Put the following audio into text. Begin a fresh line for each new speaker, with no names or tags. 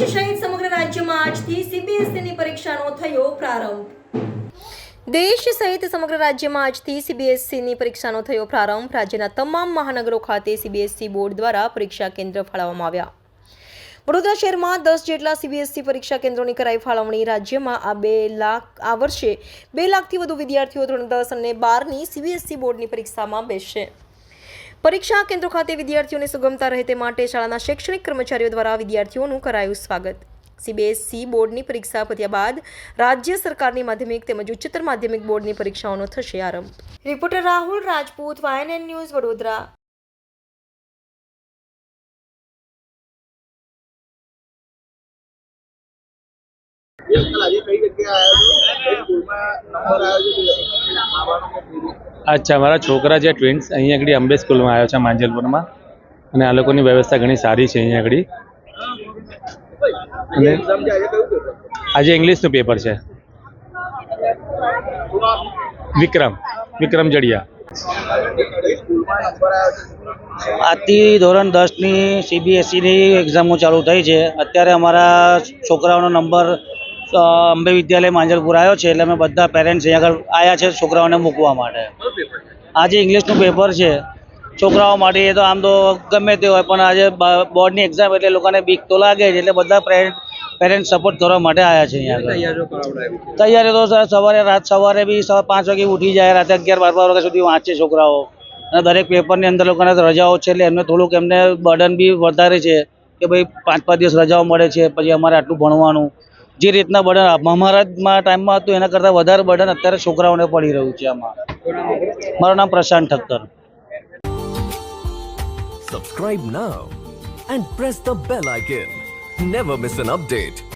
રાજ્યમાં આજથી સીબીએસઈની પરીક્ષાનો થયો પ્રારંભ. દેશ સહિત સમગ્ર રાજ્યમાં આજથી સીબીએસઈની પરીક્ષાનો થયો પ્રારંભ. રાજ્યના તમામ મહાનગરો ખાતે સીબીએસઈ બોર્ડ દ્વારા પરીક્ષા કેન્દ્ર ફાળવવામાં આવ્યા. વડોદરા શહેરમાં દસ જેટલા સીબીએસઈ પરીક્ષા કેન્દ્રોની કરાઈ ફાળવણી. રાજ્યમાં આ બે લાખ, આ વર્ષે બે લાખથી વધુ વિદ્યાર્થીઓ ધોરણ દસ અને બારની સીબીએસઈ બોર્ડની પરીક્ષામાં બેસશે. પરીક્ષા કેન્દ્રો ખાતે વિદ્યાર્થીઓને સુગમતા રહે તે માટે શાળાના શૈક્ષણિક કર્મચારીઓ દ્વારા વિદ્યાર્થીઓનું કરાયું સ્વાગત. સીબીએસઈ બોર્ડની પરીક્ષા પત્યા બાદ રાજ્ય સરકારની માધ્યમિક તેમજ ઉચ્ચતર માધ્યમિક બોર્ડની પરીક્ષાઓનો થશે આરંભ. Reporter Rahul Rajput YNN news Vadodara.
અચ્છા, મારા છોકરા છે ટ્વિન્સ અહીંયા આગળ અંબે સ્કૂલમાં આવ્યો છે, માંજલપુરમાં. અને આ લોકોની વ્યવસ્થા ઘણી સારી છે અહીંયા આગળ. અને
આજે
ઇંગ્લિશનું પેપર છે. વિક્રમ વિક્રમ જડિયા.
આજથી ધોરણ દસની સીબીએસઈની એક્ઝામો ચાલુ થઈ છે. અત્યારે અમારા છોકરાઓનો નંબર અંબે વિદ્યાલય માંજલપુર આવ્યો છે એટલે અમે બધા પેરેન્ટ્સ અહીંયા આગળ આવ્યા છે છોકરાઓને મૂકવા માટે.
છે
આજે ઇંગ્લિશનું પેપર છે. છોકરાઓ માટે એ તો આમ તો ગમે તે હોય પણ આજે બોર્ડની એક્ઝામ એટલે લોકોને બીક તો લાગે જ એટલે બધા પેરેન્ટ સપોર્ટ કરવા માટે આવ્યા છે અહીંયા આગળ. તૈયારી તો સર સવારે રાત સવારે બી સવા પાંચ વાગે ઉઠી જાય રાતે અગિયાર બાર બાર વાગ્યા સુધી વાંચે છોકરાઓ. અને દરેક પેપરની અંદર લોકોને રજાઓ છે એટલે એમને થોડુંક એમને બર્ડન બી વધારે છે કે ભાઈ પાંચ પાંચ દિવસ રજાઓ મળે છે પછી અમારે આટલું ભણવાનું. જે રીતના બર્ડન અમારા ટાઈમમાં હતું, એના કરતાં વધારે બર્ડન અત્યારે છોકરાઓને પડી રહ્યું છે આમાં મારું નામ Prashant Thakkar
Subscribe now and press the bell icon. Never miss an update.